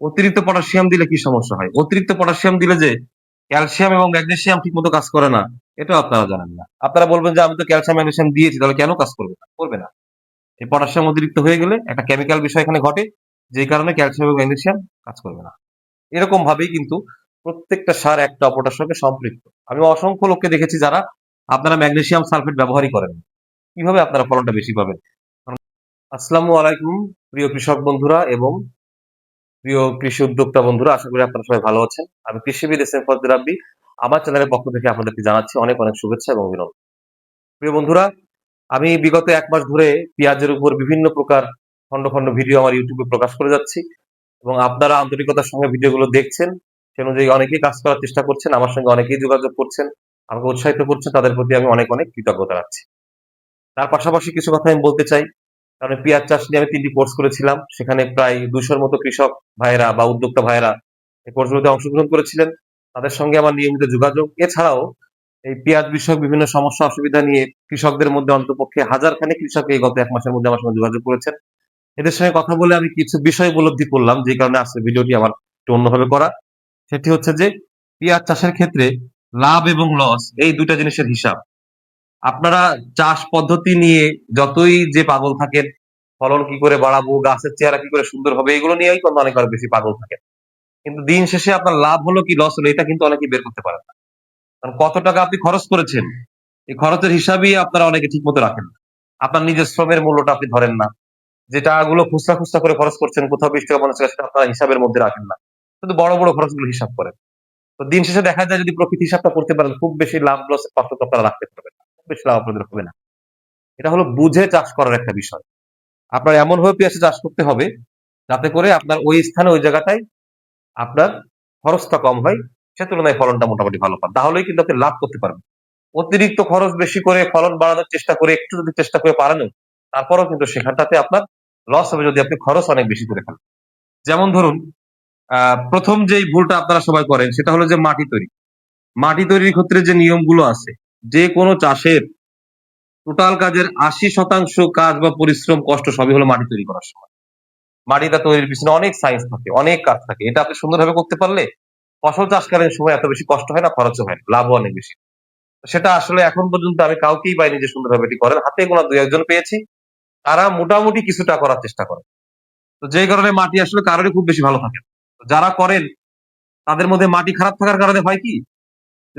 অতিরিক্ত পটাশিয়াম দিলে কি সমস্যা হয়? অতিরিক্ত পটাশিয়াম দিলে যে ক্যালসিয়াম এবং ম্যাগনেসিয়াম ঠিক মতো কাজ করে না, এটাও আপনারা জানেন না। আপনারা বলবেন যে, আমি তো ক্যালসিয়াম ম্যাগনেসিয়াম দিয়েছি, তাহলে কেন কাজ করবে না? করবে না। এই পটাশিয়াম অতিরিক্ত হয়ে গেলে একটা কেমিক্যাল বিষয় এখানে ঘটে যেই কারণে ক্যালসিয়াম এবং ম্যাগনেসিয়াম কাজ করবে না। এরকম ভাবেই কিন্তু প্রত্যেকটা সার একটা অপরটার সঙ্গে সম্পৃক্ত। আমি অসংখ্য লোককে দেখেছি যারা আপনারা ম্যাগনেসিয়াম সালফেট ব্যবহারই করেন কীভাবে আপনারা ফলনটা বেশি পাবেন? আসসালামু আলাইকুম, প্রিয় কৃষক বন্ধুরা এবং প্রিয় কৃষি উদ্যোক্তা বন্ধুরা, আশা করি আপনারা সবাই ভালো আছেন। আমি কৃষিবিদ এস এম ফজল রাব্বি। আমার চ্যানেলের পক্ষ থেকে আপনাদেরকে জানাচ্ছি অনেক অনেক শুভেচ্ছা এবং অভিনন্দন। প্রিয় বন্ধুরা, আমি বিগত এক মাস ধরে পেঁয়াজের উপর বিভিন্ন প্রকার খন্ড খন্ড ভিডিও আমার ইউটিউবে প্রকাশ করে যাচ্ছি এবং আপনারা আন্তরিকতার সঙ্গে ভিডিওগুলো দেখছেন। সে অনুযায়ী অনেকেই কাজ করার চেষ্টা করছেন, আমার সঙ্গে অনেকেই যোগাযোগ করছেন, আমাকে উৎসাহিত করছেন, তাদের প্রতি আমি অনেক অনেক কৃতজ্ঞতা রাখছি। তার পাশাপাশি কিছু কথা আমি বলতে চাই। কারণ পেঁয়াজ চাষ নিয়ে আমি তিনটি কোর্স করেছিলাম। সেখানে প্রায় দুশোর মতো কৃষক ভাইয়েরা বা উদ্যোক্তা ভাইয়েরা এই কোর্সগুলোতে অংশগ্রহণ করেছিলেন। তাদের সঙ্গে আমার নিয়মিত যোগাযোগ। এছাড়াও এই পেঁয়াজ বিষয়ক বিভিন্ন সমস্যা অসুবিধা নিয়ে কৃষকদের মধ্যে অন্তপক্ষে হাজার খানেক কৃষক এই গত এক মাসের মধ্যে আমার সঙ্গে যোগাযোগ করেছেন। এদের সঙ্গে কথা বলে আমি কিছু বিষয় উপলব্ধি করলাম, যে কারণে আজকে ভিডিওটি আমার একটু অন্যভাবে করা। সেটি হচ্ছে যে, পেঁয়াজ চাষের ক্ষেত্রে লাভ এবং লস এই দুইটা জিনিসের হিসাব। আপনারা চাষ পদ্ধতি নিয়ে যতই যে পাগল থাকেন, ফলন কি করে বাড়াবো, গাছের চেহারা কি করে সুন্দর হবে, এগুলো নিয়েই কিন্তু অনেক বেশি পাগল থাকেন। কিন্তু দিন শেষে আপনার লাভ হলো কি লস হলো, এটা কিন্তু অনেকে বের করতে পারেন না। কারণ কত টাকা আপনি খরচ করেছেন, এই খরচের হিসাবই আপনারা অনেকে ঠিক মতো রাখেন না। আপনার নিজের শ্রমের মূল্যটা আপনি ধরেন না। যে টাকাগুলো খুচরা খুচরা করে খরচ করছেন, কোথাও বিশ টাকা পঞ্চাশ টাকা আপনারা হিসাবের মধ্যে রাখেন না। কিন্তু বড় বড় খরচগুলো হিসাব করেন। তো দিন শেষে দেখা যায় যদি প্রকৃতি হিসাবটা করতে পারেন, খুব বেশি লাভ লসের পার্থক্য আপনারা রাখতে পারবেন। বেশি লাভ আপনাদের হবে না। এটা হলো বুঝে চাষ করার একটা বিষয়। আপনার এমন ভাবে পেঁয়াজে চাষ করতে হবে, যাতে করে আপনার ওই স্থানে ওই জায়গাটায় আপনার খরচটা কম হয়, সে তুলনায় ফলনটা মোটামুটি ভালো পান। তাহলেই কিন্তু আপনি লাভ করতে পারবেন। অতিরিক্ত খরচ বেশি করে ফলন বাড়ানোর চেষ্টা করে, একটু যদি চেষ্টা করে পারেন তারপরেও কিন্তু সেখানটাতে আপনার লস হবে যদি আপনি খরচ অনেক বেশি করে ফেলেন। যেমন ধরুন প্রথম যেই ভুলটা আপনারা সবাই করেন, সেটা হলো যে মাটি তৈরি। মাটি তৈরির ক্ষেত্রে যে নিয়মগুলো আছে যে কোনো চাষের টোটাল কাজের আশি শতাংশ কাজ বা পরিশ্রম, কষ্ট সবই হলো মাটি তৈরি করার সময়। মাটিটা তৈরির পিছনে অনেক সায়েন্স থাকে, অনেক কাজ থাকে। এটা আপনি সুন্দরভাবে করতে পারলে ফসল চাষকালীন সময় এত বেশি কষ্ট হয় না, খরচও হয় না, লাভও অনেক বেশি। সেটা আসলে এখন পর্যন্ত আমি কাউকেই পাইনি যে সুন্দরভাবে এটি করেন। হাতে গোনা দুই একজন পেয়েছি। তারা মোটামুটি কিছুটা করার চেষ্টা করে। তো যে কারণে মাটি আসলে কারোরই খুব বেশি ভালো থাকে যারা করেন, তাদের মধ্যে মাটি খারাপ থাকার কারণে হয় কি?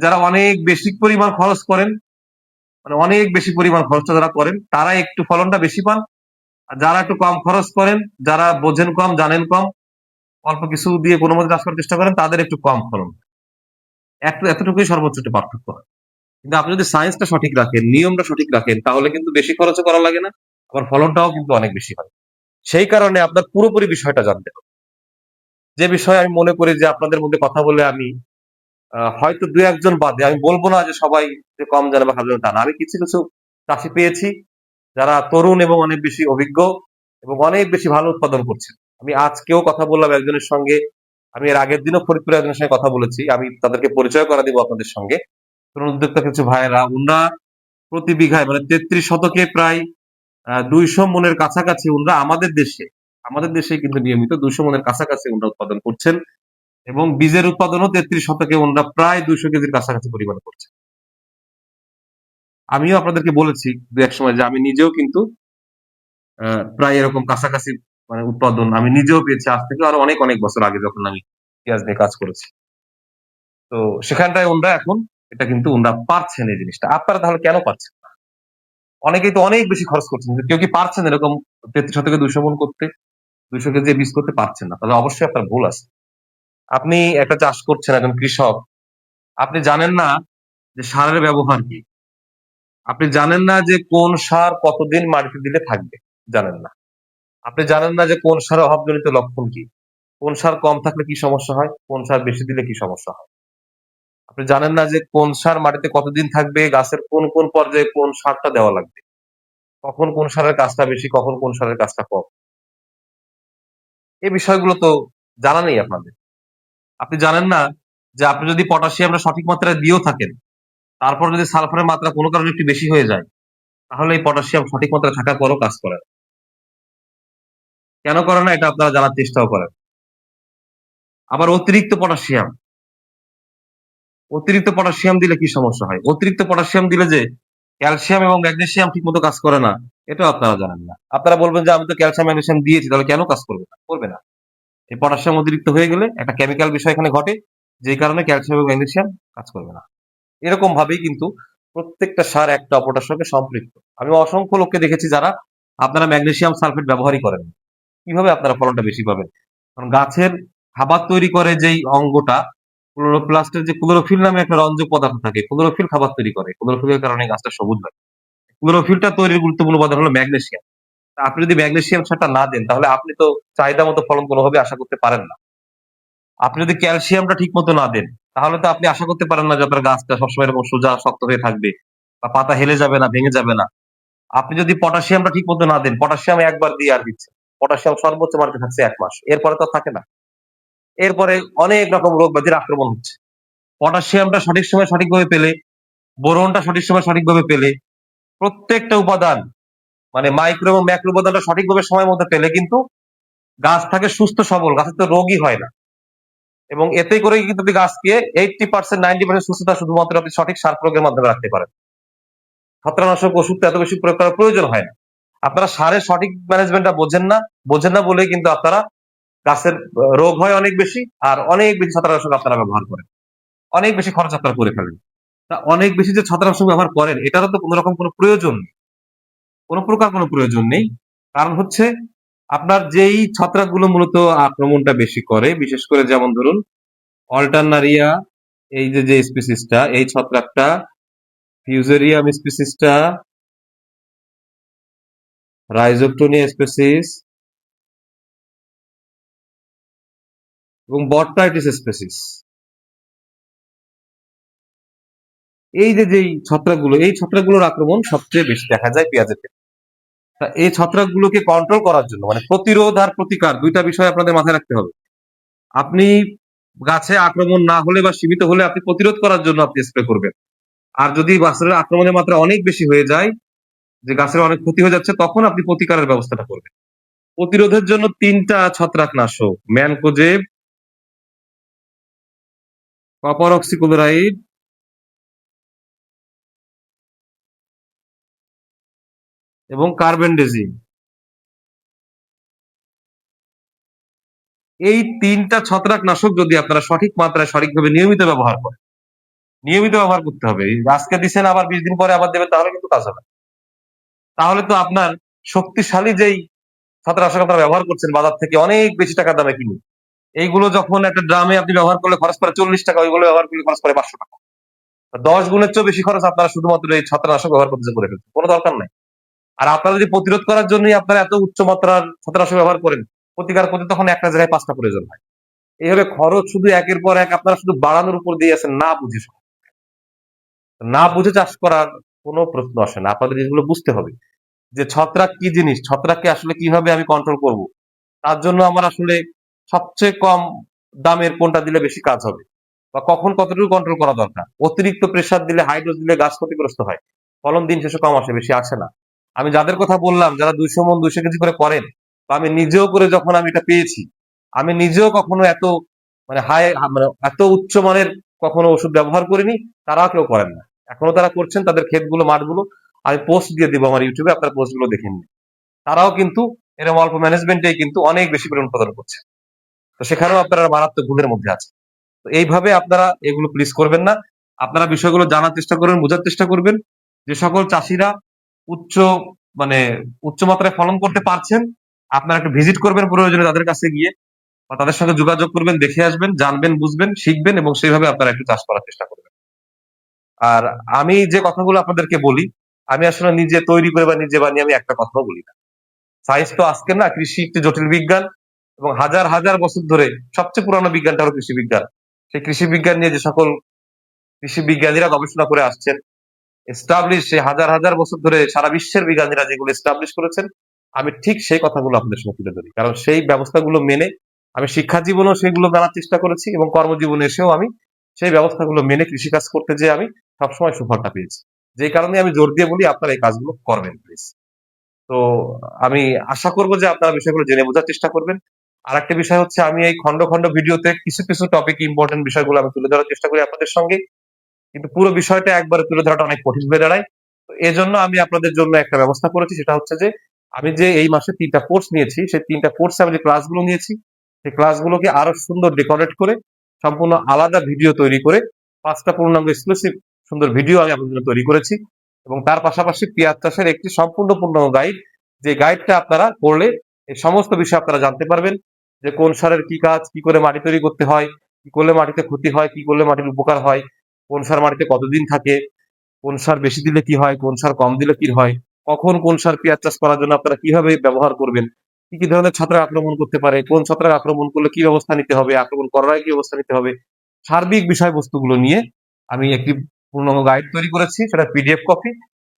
যারা অনেক বেশি পরিমাণ খরচ করেন মানে অনেক বেশি পরিমাণ খরচটা যারা করেন, তারা একটু ফলনটা বেশি পান। আর যারা একটু কম খরচ করেন, যারা বোঝেন কম, জানেন কম, অল্প কিছু দিয়ে কোনো মতে চাষ করার চেষ্টা করেন, তাদের একটু কম ফলন। একটু এতটুকুই সর্বোচ্চ একটা পার্থক্য। হয় কিন্তু আপনি যদি সায়েন্সটা সঠিক রাখেন, নিয়মটা সঠিক রাখেন, তাহলে কিন্তু বেশি খরচও করা লাগে না, আবার ফলনটাও কিন্তু অনেক বেশি হয়। সেই কারণে আপনার পুরোপুরি বিষয়টা জানতে হবে। যে বিষয়ে আমি মনে করি যে আপনাদের মধ্যে কথা বলে আমি হয়তো দু একজন বাদে। আমি বলব না যে সবাই কম জানে বা খারাপ জানে তা না। আমি কিছু কিছু চাষি পেয়েছি যারা তরুণ এবং অনেক বেশি অভিজ্ঞ এবং অনেক বেশি ভালো উৎপাদন করছে আমি আজকেও কথা বললাম একজনের সঙ্গে। আমি এর আগের দিনও ফরিদপুরে একজনের সঙ্গে কথা বলেছি। আমি তাদেরকে পরিচয় করা দিব আপনাদের সঙ্গে। তরুণ উদ্যোক্তা কিছু ভাইয়েরা, উনরা প্রতি বিঘায় মানে তেত্রিশ শতকে প্রায় দুইশো মনের কাছাকাছি উনরা আমাদের দেশে আমাদের দেশে কিন্তু নিয়মিত দুইশো মনের কাছাকাছি উনরা উৎপাদন করছেন। এবং বীজের উৎপাদনও তেত্রিশ শতকে উনরা প্রায় দুইশো কেজির কাছাকাছি পরিমাণ করছে। আমিও আপনাদেরকে বলেছি দু এক সময় যে আমি নিজেও কিন্তু প্রায় এরকম কাছাকাছি মানে উৎপাদন আমি নিজেও পেয়েছি। আজ থেকে আরও অনেক অনেক বছর আগে যখন আমি পেঁয়াজ নিয়ে কাজ করেছি। তো সেখানটায় ওনরা এখন এটা কিন্তু ওনরা পারছেন এই জিনিসটা। আপনারা তাহলে কেন পারছেন? অনেকেই তো অনেক বেশি খরচ করছেন। কেউ কি পারছেন এরকম তেত্রিশ থেকে দুইশো মন করতে? দুইশো কেজি বীজ করতে পারছেন না। তাহলে অবশ্যই আপনার ভুল আছে। আপনি একটা চাষ করছেন একজন কৃষক। আপনি জানেন না যে সারের ব্যবহার কি? আপনি জানেন না যে কোন সার কতদিন মাটিতে দিলে থাকবে? জানেন না। আপনি জানেন না যে কোন সারের অভাবজনিত লক্ষণ কি? কোন সার কম থাকলে কি সমস্যা হয়? কোন সার বেশি দিলে কি সমস্যা হয়? আপনি জানেন না যে কোন সার মাটিতে কতদিন থাকবে? গাছের কোন কোন পর্যায়ে কোন সারটা দেওয়া লাগবে? কখন কোন সারের কাজটা বেশি, কখন কোন সারের কাজটা কম? এই বিষয়গুলো তো জানা নেই আপনাদের। আপনি জানেন না যে আপনি যদি পটাশিয়ামটা সঠিক মাত্রায় দিয়েও থাকেন, তারপর যদি সালফারের মাত্রা কোনো কারণে একটু বেশি হয়ে যায়, তাহলে এই পটাশিয়াম সঠিক মাত্রায় থাকার পরও কাজ করে কেন করে না এটা আপনারা জানার চেষ্টাও করেন। আবার অতিরিক্ত পটাশিয়াম। অতিরিক্ত পটাশিয়াম দিলে কি সমস্যা হয়? অতিরিক্ত পটাশিয়াম দিলে যে ক্যালসিয়াম এবং ম্যাগনেসিয়াম ঠিক মতো কাজ করে না, এটাও আপনারা জানেন না। আপনারা বলবেন যে আমি তো ক্যালসিয়াম, ম্যাগনেসিয়াম দিয়েছি, তাহলে কেন কাজ করবে না? করবে না। এই পটাশিয়াম অতিরিক্ত হয়ে গেলে একটা কেমিক্যাল বিষয় এখানে ঘটে, যেই কারণে ক্যালসিয়াম এবং ম্যাগনেসিয়াম কাজ করবে না। এরকম ভাবেই কিন্তু প্রত্যেকটা সার একটা অপরটার সঙ্গে সম্পৃক্ত। আমি অসংখ্য লোককে দেখেছি যারা আপনারা ম্যাগনেসিয়াম সালফেট ব্যবহারই করেন কীভাবে আপনারা ফলনটা বেশি পাবেন? কারণ গাছের খাবার তৈরি করে যেই অঙ্গটা ক্লোরোপ্লাস্টের যে ক্লোরোফিল নামে একটা রঞ্জক পদার্থ থাকে ক্লোরোফিল খাবার তৈরি করে। ক্লোরোফিলের কারণে গাছটা সবুজ হয়। ক্লোরোফিলটা তৈরির গুরুত্বপূর্ণ উপাদান হলো ম্যাগনেসিয়াম তা আপনি যদি ম্যাগনেসিয়াম সারটা না দেন, তাহলে আপনি তো চাহিদা মতো ফলন কোনোভাবে আশা করতে পারেন না। আপনি যদি ক্যালসিয়ামটা ঠিক মতো না দেন, তাহলে তো আপনি আশা করতে পারেন না যে আপনার গাছটা সবসময় এরকম সোজা, শক্ত হয়ে থাকবে বা পাতা হেলে যাবে না, ভেঙে যাবে না। আপনি যদি পটাশিয়ামটা ঠিক মতো না দেন, পটাশিয়াম একবার দিয়ে আর দিচ্ছে। পটাশিয়াম সর্বোচ্চ মার্কে থাকছে এক মাস। এরপরে তো থাকে না। এরপরে অনেক রকম রোগ ব্যাধির আক্রমণ হচ্ছে। পটাশিয়ামটা সঠিক সময় সঠিকভাবে পেলে, বোরনটা সঠিক সময় সঠিকভাবে পেলে, প্রত্যেকটা উপাদান মানে মাইক্রো এবং ম্যাক্রো উপাদানটা সঠিকভাবে সময় মতো পেলে কিন্তু গাছ থাকে সুস্থ সবল গাছের তো রোগই হয় না। এবং এতে করে কিন্তু আপনি গাছকে এইটটি পার্সেন্ট নাইনটি পার্সেন্ট সুস্থতা শুধুমাত্র আপনি সঠিক সার প্রয়োগের মাধ্যমে রাখতে পারেন। ছত্রাকনাশক ওষুধ এত বেশি প্রয়োগ করার প্রয়োজন হয় না। আপনারা সারের সঠিক ম্যানেজমেন্টটা বোঝেন না বোঝেন না বলে কিন্তু আপনারা গাছের রোগ হয় অনেক বেশি আর অনেক বেশি ছত্রাকনাশক আপনারা ব্যবহার করেন। অনেক বেশি খরচ আপনারা করে ফেলেন। তা অনেক বেশি যে ছত্রাকনাশক ব্যবহার করেন, এটারও তো কোনো রকম কোনো প্রয়োজন নেই। কোনো প্রকার কোনো প্রয়োজন নেই। কারণ হচ্ছে আপনার যেই ছত্রাকগুলো মূলত আক্রমণটা বেশি করে, বিশেষ করে যেমন ধরুন অল্টারনারিয়া, এই যে যে স্পিসিসটা এই ছত্রাকটা ফিউজেরিয়াম স্পিসিসটা রাইজোপটোনিয়া স্পেসিস এবং বট্টাইটিস স্পেসিস এই যে যেই ছত্রাকগুলো, এই ছত্রাকগুলোর আক্রমণ সবচেয়ে বেশি দেখা যায় পেঁয়াজের ক্ষেত্রে। এই ছত্রাকগুলোকে কন্ট্রোল করার জন্য মানে প্রতিরোধ আর প্রতিকার দুইটা বিষয় আপনাদের মাথায় রাখতে হবে। আপনি গাছে আক্রমণ না হলে বা সীমিত হলে আপনি প্রতিরোধ করার জন্য আপনি স্প্রে করবেন। আর যদি গাছের আক্রমণের মাত্রা অনেক বেশি হয়ে যায়, যে গাছের অনেক ক্ষতি হয়ে যাচ্ছে, তখন আপনি প্রতিকারের ব্যবস্থাটা করবেন। প্রতিরোধের জন্য তিনটা ছত্রাকনাশক, ম্যানকোজেব, কপার অক্সিক্লোরাইড এবং কার্বেন্ডেজিম এই তিনটা ছত্রাকনাশক যদি আপনারা সঠিক মাত্রায়, সঠিকভাবে নিয়মিত ব্যবহার করেন, নিয়মিত ব্যবহার করতে হবে। আজকে দিচ্ছেন আবার বিশ দিন পরে আবার দেবেন, তাহলে কিন্তু কাজ হবে তাহলে তো আপনার শক্তিশালী যেই ছত্রাকনাশক আপনারা ব্যবহার করছেন, বাজার থেকে অনেক বেশি টাকা দামে কিনে এইগুলো যখন একটা ড্রামে আপনি ব্যবহার করলে খরচ করে চল্লিশ টাকা, ওইগুলো ব্যবহার করলে খরচ করে পাঁচশো টাকা। দশ গুণের চেয়েও বেশি খরচ আপনারা শুধুমাত্র এই ছত্রাকনাশক ব্যবহার করতে করে ফেলছেন, কোনো দরকার নাই। আর আপনারা যদি প্রতিরোধ করার জন্যই আপনারা এত উচ্চ মাত্রার ছত্রাকনাশক ব্যবহার করেন, প্রতিকার করতে তখন একটা জায়গায় পাঁচটা প্রয়োজন হয়। এইভাবে খরচ শুধু একের পর এক আপনারা শুধু বাড়ানোর উপর দিয়ে আছেন, না বুঝে না বুঝে চাষ করার কোনো প্রশ্ন আসে না। আপনাদের জিনিসগুলো বুঝতে হবে যে ছত্রাক কি জিনিস, ছত্রাককে আসলে কীভাবে আমি কন্ট্রোল করব? তার জন্য আমার আসলে সবচেয়ে কম দামের কোনটা দিলে বেশি কাজ হবে? বা কখন কতটুকু কন্ট্রোল করা দরকার? অতিরিক্ত প্রেসার দিলে হাইড্রোজ দিলে গাছ ক্ষতিগ্রস্ত হয়। ফলন দিন শেষে কম আসে, বেশি আসে না। আমি যাদের কথা বললাম, যারা দুইশো মন, দুইশো কেজি করে করেন, বা আমি নিজেও করে যখন আমি এটা পেয়েছি, আমি নিজেও কখনো এত মানে হাই মানে এত উচ্চ মানের কখনো ওষুধ ব্যবহার করিনি, তারাও কেউ করেন না। এখনও তারা করছেন, তাদের ক্ষেতগুলো, মাঠগুলো, আমি পোস্ট দিয়ে দিব আমার ইউটিউবে আপনার পোস্টগুলো দেখে নিন। তারাও কিন্তু এরকম অল্প ম্যানেজমেন্টেই কিন্তু অনেক বেশি পরিমাণ উৎপাদন করছে। তো সেখানেও আপনারা মারাত্মক ভুলের মধ্যে আছে তো এইভাবে আপনারা এগুলো প্লিজ করবেন না। আপনারা বিষয়গুলো জানার চেষ্টা করবেন, বোঝার চেষ্টা করবেন। যে সকল চাষিরা উচ্চ মানে উচ্চ মাত্রায় ফলন করতে পারছেন আপনারা একটু ভিজিট করবেন প্রয়োজনে তাদের কাছে গিয়ে বা তাদের সঙ্গে যোগাযোগ করবেন দেখে আসবেন জানবেন বুঝবেন শিখবেন এবং সেইভাবে আপনারা একটু চাষ করার চেষ্টা করবেন। আর আমি যে কথাগুলো আপনাদেরকে বলি আমি আসলে নিজে তৈরি করে বা নিজে বানিয়ে আমি একটা কথাও বলি না। সায়েন্স তো আজকে না কৃষি একটি জটিল বিজ্ঞান এবং হাজার হাজার বছর ধরে সবচেয়ে পুরানো বিজ্ঞানটা হলো কৃষি বিজ্ঞান। সেই কৃষি বিজ্ঞান নিয়ে যে সকল কৃষি বিজ্ঞানীরা গবেষণা করে আসছেন এস্টাবলিশ হাজার হাজার বছর ধরে সারা বিশ্বের বিজ্ঞানীরা যেগুলো এস্টাবলিশ করেছেন, আমি ঠিক সেই কথাগুলো আপনাদের সঙ্গে তুলে ধরি। কারণ সেই ব্যবস্থাগুলো মেনে আমি শিক্ষা জীবনেও সেগুলো জানার চেষ্টা করেছি এবং কর্মজীবনে এসেও আমি সেই ব্যবস্থাগুলো মেনে কৃষিকাজ করতে যে আমি সবসময় সুফলটা পেয়েছি। যে কারণে আমি জোর দিয়ে বলি, আপনারা এই কাজগুলো করবেন প্লিজ তো আমি আশা করব যে আপনারা বিষয়গুলো জেনে বোঝার চেষ্টা করবেন। আরেকটা বিষয় হচ্ছে, আমি এই খন্ড খন্ড ভিডিওতে কিছু কিছু টপিক ইম্পর্টেন্ট বিষয়গুলো আমি তুলে ধরার চেষ্টা করি আপনাদের সঙ্গে। কিন্তু পুরো বিষয়টা একবারে তুলে ধরাটা অনেক কঠিন হয়ে দাঁড়ায়। তো এজন্য আমি আপনাদের জন্য একটা ব্যবস্থা করেছি, সেটা হচ্ছে যে আমি যে এই মাসে তিনটা কোর্স নিয়েছি, সেই তিনটা কোর্সে আমি যে ক্লাসগুলো নিয়েছি, সেই ক্লাসগুলোকে আরও সুন্দর ডেকোরেট করে, সম্পূর্ণ আলাদা ভিডিও তৈরি করে, পাঁচটা পূর্ণাঙ্গ এক্সক্লুসিভ সুন্দর ভিডিও আমি আপনাদের জন্য তৈরি করেছি এবং তার পাশাপাশি পেঁয়াজ চাষের একটি সম্পূর্ণ পূর্ণাঙ্গ গাইড যে গাইডটা আপনারা করলে এই সমস্ত বিষয় আপনারা জানতে পারবেন, যে কোন সারের কি কাজ, কি করে মাটি তৈরি করতে হয়, কি করলে মাটিতে ক্ষতি হয়, কি করলে মাটির উপকার হয় কোন সার মাটিতে কতদিন থাকে, কোন সার বেশি দিলে কি হয়, কোন সার কম দিলে কি হয়, কখন কোন সার পেঁয়াজ চাষ করার জন্য আপনারা কীভাবে ব্যবহার করবেন, কি কি ধরনের ছত্রাক আক্রমণ করতে পারে, কোন ছত্রাক আক্রমণ করলে কি ব্যবস্থা নিতে হবে, আক্রমণ করার কি ব্যবস্থা নিতে হবে, সার্বিক বিষয়বস্তুগুলো নিয়ে আমি একটি পূর্ণাঙ্গ গাইড তৈরি করেছি, সেটা পিডিএফ কপি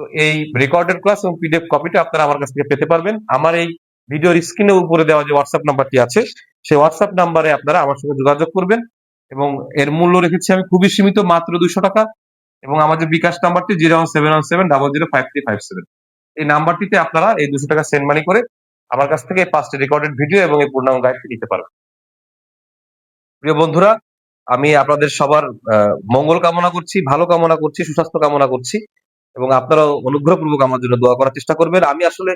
তো এই রেকর্ডেড ক্লাস এবং পিডিএফ কপিটা আপনারা আমার কাছ থেকে পেতে পারবেন। আমার এই ভিডিওর স্ক্রিনের উপরে দেওয়া যে হোয়াটসঅ্যাপ নাম্বারটি আছে, সেই হোয়াটসঅ্যাপ নাম্বারে আপনারা আমার সঙ্গে যোগাযোগ করবেন। এবং এর মূল্য রেখেছি আমি খুবই সীমিত, মাত্র দুশো টাকা। এবং আমাদের বিকাশ নাম্বারটি zero one seven one seven double zero five three five seven. এই নাম্বারটিতে আপনারা এই দুশো টাকা সেন্ড মানি করে আমার কাছ থেকে পাঁচটি রেকর্ডেড ভিডিও এবং এই পূর্ণাঙ্গ গাইডটি নিতে পারবেন। প্রিয় বন্ধুরা, আমি আপনাদের সবার মঙ্গল কামনা করছি, ভালো কামনা করছি, সুস্বাস্থ্য কামনা করছি এবং আপনারা অনুগ্রহপূর্বক আমার জন্য দোয়া করার চেষ্টা করবেন। আমি আসলে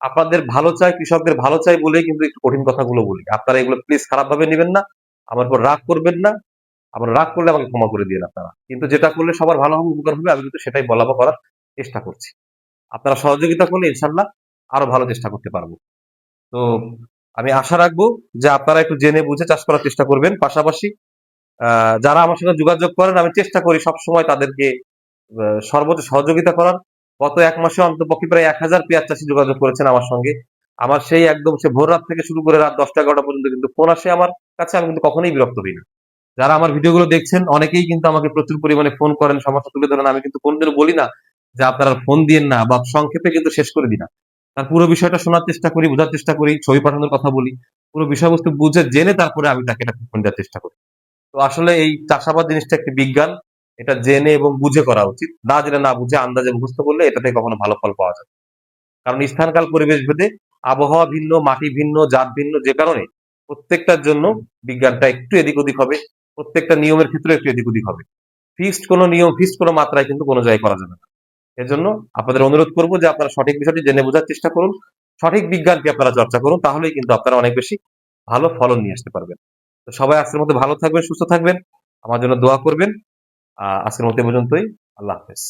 আপনাদের ভালো চাই, কৃষকদের ভালো চাই বলেই কিন্তু একটু কঠিন কথাগুলো বলি। আপনারা এগুলো প্লিজ খারাপভাবে নেবেন না। আমার উপর রাগ করবেন না। আবার রাগ করলে আমাকে ক্ষমা করে দিয়ে আপনারা। কিন্তু যেটা করলে সবার ভালো হবে উপকার হবে আমি কিন্তু সেটাই বলা বা করার চেষ্টা করছি। আপনারা সহযোগিতা করলে ইনশাল্লাহ আরও ভালো চেষ্টা করতে পারব। তো আমি আশা রাখব যে আপনারা একটু জেনে বুঝে চাষ করার চেষ্টা করবেন। পাশাপাশি যারা আমার সঙ্গে যোগাযোগ করেন আমি চেষ্টা করি সবসময় তাদেরকে আহ, সর্বোচ্চ সহযোগিতা করার। গত এক মাসে অন্তপক্ষে প্রায় এক হাজার পেঁয়াজ চাষি যোগাযোগ করেছেন আমার সঙ্গে। আমার সেই একদম সে ভোর রাত থেকে শুরু করে রাত দশটা, এগারোটা পর্যন্ত কিন্তু ফোন আসে আমার কাছে, আমি কিন্তু কখনোই বিরক্ত হই না। যারা আমার ভিডিওগুলো দেখছেন, অনেকেই কিন্তু আমাকে প্রচুর পরিমাণে ফোন করেন, সমস্যা তুলে ধরেন, আমি কিন্তু কোনদিনও বলি না যে আপনারা ফোন দিয়েন না বা সংক্ষেপে কিন্তু শেষ করে দিই না। তার পুরো বিষয়টা শোনার চেষ্টা করি, বোঝার চেষ্টা করি, ছবি পাঠানোর কথা বলি, পুরো বিষয়বস্তু বুঝে জেনে তারপরে আমি তাকে এটা ফোন দেওয়ার চেষ্টা করি। তো আসলে এই চাষাবাদ জিনিসটা একটি বিজ্ঞান, এটা জেনে এবং বুঝে করা উচিত। না জেনে না বুঝে আন্দাজে মুখস্থ করলে এটাতে কখনো ভালো ফল পাওয়া না। কারণ স্থানকাল, পরিবেশ ভেদে আবহাওয়া ভিন্ন, মাটি ভিন্ন, জাত ভিন্ন, যে কারণে প্রত্যেকটার জন্য বিজ্ঞানটা একটু এদিক ওদিক হবে, প্রত্যেকটা নিয়মের ক্ষেত্রে একটু এদিক ওদিক হবে। ফিক্সড কোনো নিয়ম, ফিক্সড কোনো মাত্রায় কিন্তু কোনো জায়গায় করা যাবে না। এজন্য আপনাদের অনুরোধ করব যে আপনারা সঠিক বিষয়টি জেনে বোঝার চেষ্টা করুন, সঠিক বিজ্ঞানকে আপনারা চর্চা করুন, তাহলেই কিন্তু আপনারা অনেক বেশি ভালো ফলন নিয়ে আসতে পারবেন। তো সবাই আজকের মধ্যে ভালো থাকবেন, সুস্থ থাকবেন, আমার জন্য দোয়া করবেন। আজকের মতো পর্যন্তই, আল্লাহ হাফেজ।